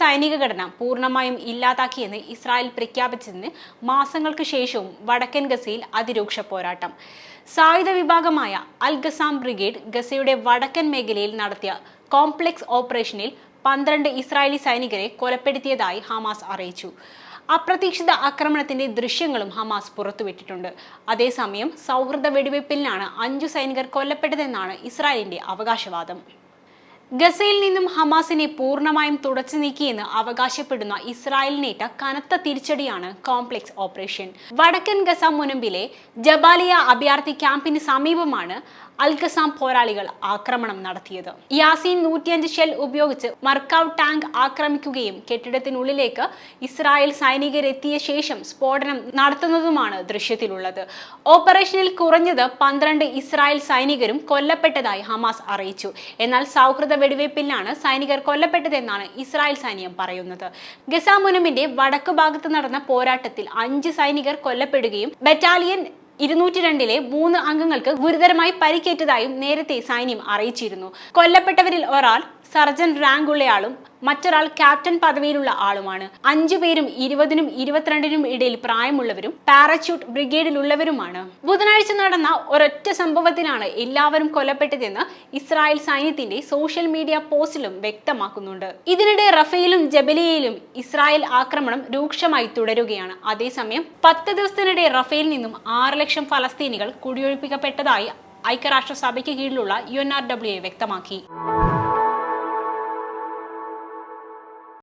സൈനിക ഘടന പൂർണമായും ഇല്ലാതാക്കിയെന്ന് ഇസ്രായേൽ പ്രഖ്യാപിച്ചതിന് മാസങ്ങൾക്ക് ശേഷവും വടക്കൻ ഗസയിൽ അതിരൂക്ഷ പോരാട്ടം. സായുധ വിഭാഗമായ അൽ ഗസാം ബ്രിഗേഡ് ഗസയുടെ വടക്കൻ മേഖലയിൽ നടത്തിയ കോംപ്ലക്സ് ഓപ്പറേഷനിൽ പന്ത്രണ്ട് ഇസ്രായേലി സൈനികരെ കൊലപ്പെടുത്തിയതായി ഹമാസ് അറിയിച്ചു. അപ്രതീക്ഷിത ആക്രമണത്തിന്റെ ദൃശ്യങ്ങളും ഹമാസ് പുറത്തുവിട്ടിട്ടുണ്ട്. അതേസമയം സൗഹൃദ വെടിവയ്പ്പിലാണ് അഞ്ചു സൈനികർ കൊല്ലപ്പെട്ടതെന്നാണ് ഇസ്രായേലിന്റെ അവകാശവാദം. ഗസയിൽ നിന്നും ഹമാസിനെ പൂർണമായും തുടച്ചു നീക്കിയെന്ന് അവകാശപ്പെടുന്ന ഇസ്രായേലിനേറ്റ കനത്ത തിരിച്ചടിയാണ് കോംപ്ലക്സ് ഓപ്പറേഷൻ. വടക്കൻ ഗസ മുനമ്പിലെ ജബാലിയ അഭയാർത്ഥി ക്യാമ്പിന് സമീപമാണ് അൽ ഗസാം പോരാളികൾ ആക്രമണം നടത്തിയത്. യാസീൻ നൂറ്റിയഞ്ച് ഷെൽ ഉപയോഗിച്ച് മർക്കാവ് ടാങ്ക് ആക്രമിക്കുകയും കെട്ടിടത്തിനുള്ളിലേക്ക് ഇസ്രായേൽ സൈനികരെത്തിയ ശേഷം സ്ഫോടനം നടത്തുന്നതുമാണ് ദൃശ്യത്തിലുള്ളത്. ഓപ്പറേഷനിൽ കുറഞ്ഞത് പന്ത്രണ്ട് ഇസ്രായേൽ സൈനികരും കൊല്ലപ്പെട്ടതായി ഹമാസ് അറിയിച്ചു. എന്നാൽ സൗഹൃദ വെടിവയ്പ്പിലാണ് സൈനികർ കൊല്ലപ്പെട്ടതെന്നാണ് ഇസ്രായേൽ സൈന്യം പറയുന്നത്. ഗസാമുനമിന്റെ വടക്കു ഭാഗത്ത് നടന്ന പോരാട്ടത്തിൽ അഞ്ച് സൈനികർ കൊല്ലപ്പെടുകയും ബറ്റാലിയൻ ഇരുന്നൂറ്റി രണ്ടിലെ മൂന്ന് അംഗങ്ങൾക്ക് ഗുരുതരമായി പരിക്കേറ്റതായും നേരത്തെ സൈന്യം അറിയിച്ചിരുന്നു. കൊല്ലപ്പെട്ടവരിൽ ഒരാൾ സർജൻ റാങ്ക് ഉള്ളയാളും മറ്റൊരാൾ ക്യാപ്റ്റൻ പദവിയിലുള്ള ആളുമാണ്. അഞ്ചു പേരും ഇരുപതിനും ഇരുപത്തിരണ്ടിനും ഇടയിൽ പ്രായമുള്ളവരും പാരച്യൂട്ട് ബ്രിഗേഡിലുള്ളവരുമാണ്. ബുധനാഴ്ച നടന്ന ഒരൊറ്റ സംഭവത്തിലാണ് എല്ലാവരും കൊല്ലപ്പെട്ടതെന്ന് ഇസ്രായേൽ സൈന്യത്തിന്റെ സോഷ്യൽ മീഡിയ പോസ്റ്റിലും വ്യക്തമാക്കുന്നുണ്ട്. ഇതിനിടെ റഫേലും ജബലിയയിലും ഇസ്രായേൽ ആക്രമണം രൂക്ഷമായി തുടരുകയാണ്. അതേസമയം പത്ത് ദിവസത്തിനിടെ റഫേൽ നിന്നും ആറ് ലക്ഷം ഫലസ്തീനികൾ കുടിയൊഴിപ്പിക്കപ്പെട്ടതായി ഐക്യരാഷ്ട്രസഭയ്ക്ക് കീഴിലുള്ള U N R W A വ്യക്തമാക്കി.